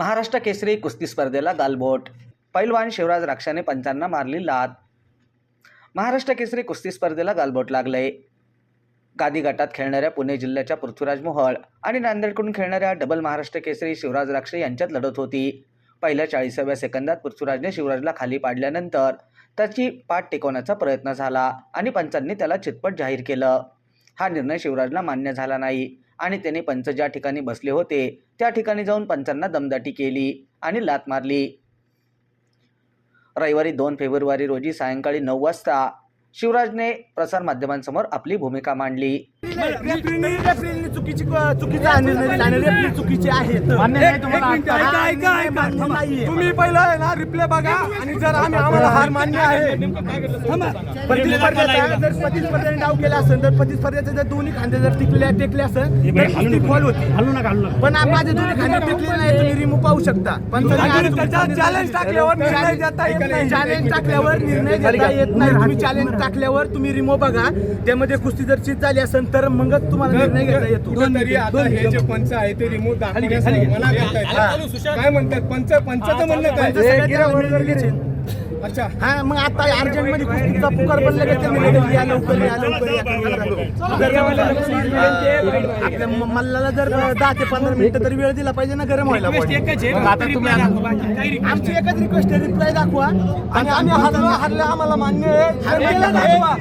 महाराष्ट्र केसरी कुस्ती स्पर्धेला गालबोट. पैलवान शिवराज राक्षाने पंचांना मारली लात. महाराष्ट्र केसरी कुस्ती स्पर्धेला गालबोट लागले. गादी गटात खेळणाऱ्या पुणे जिल्ह्याच्या पृथ्वीराज मोहळ आणि नांदेडकडून खेळणाऱ्या डबल महाराष्ट्र केसरी शिवराज राक्षे यांच्यात लढत होती. पहिल्या चाळीसाव्या सेकंदात पृथ्वीराजने शिवराजला खाली पाडल्यानंतर त्याची पाठ टिकवण्याचा प्रयत्न झाला आणि पंचांनी त्याला चितपट जाहीर केलं. हा निर्णय शिवराजला मान्य झाला नाही. आणि त्याने पंच ज्या ठिकाणी बसले होते त्या ठिकाणी जाऊन पंचांना दमदाटी केली आणि लात मारली. रविवारी दोन फेब्रुवारी रोजी सायंकाळी नऊ वाजता शिवराजने प्रसारमाध्यमांसमोर आपली भूमिका मांडली. चुकीची चुकीचा निर्णय चुकीचे. तुम्ही पहिलं ना रिप्ले बघा. आणि जर आम्ही आम्हाला हार मान्य आहे. जर प्रतिस्पर्ध्याने डाव केला असेल तर प्रतिस्पर्ध्याचे जर दोन्ही खांदे जर टिकले टेकले असेल तर फॉल होती? पण माझे दोन्ही खांदे टिकले नाही तुम्ही रिमूव्ह पाहू शकता. पण चॅलेंज टाकल्यावर निर्णय देता येत नाही. चॅलेंज टाकल्यावर निर्णय देता येत नाही. तुम्ही चॅलेंज टाकल्यावर तुम्ही रिमूव्ह बघा. त्यामध्ये कुस्ती जर चित झाली असेल तर मगच तुम्हाला निर्णय घेता येतो. तरी आता हे जे पंच आहे ते मना करतायत काय म्हणतात? पंच पंचाचं म्हणणं काय? हा मग आता अर्जंटमध्ये कुस्तीचा पुकार पण लगेच त्यांनी लगेच या लवकर या लवकर या जर आपल्या मल्लाला जर दहा ते पंधरा मिनिटं तरी वेळ दिला पाहिजे ना गरम व्हायला आता तुम्ही आमची एकच रिक्वेस्ट आहे रिप्लाय दाखवा आणि आम्ही हरलो हरलं आम्हाला मान्य आहे हरलेलं दाखवा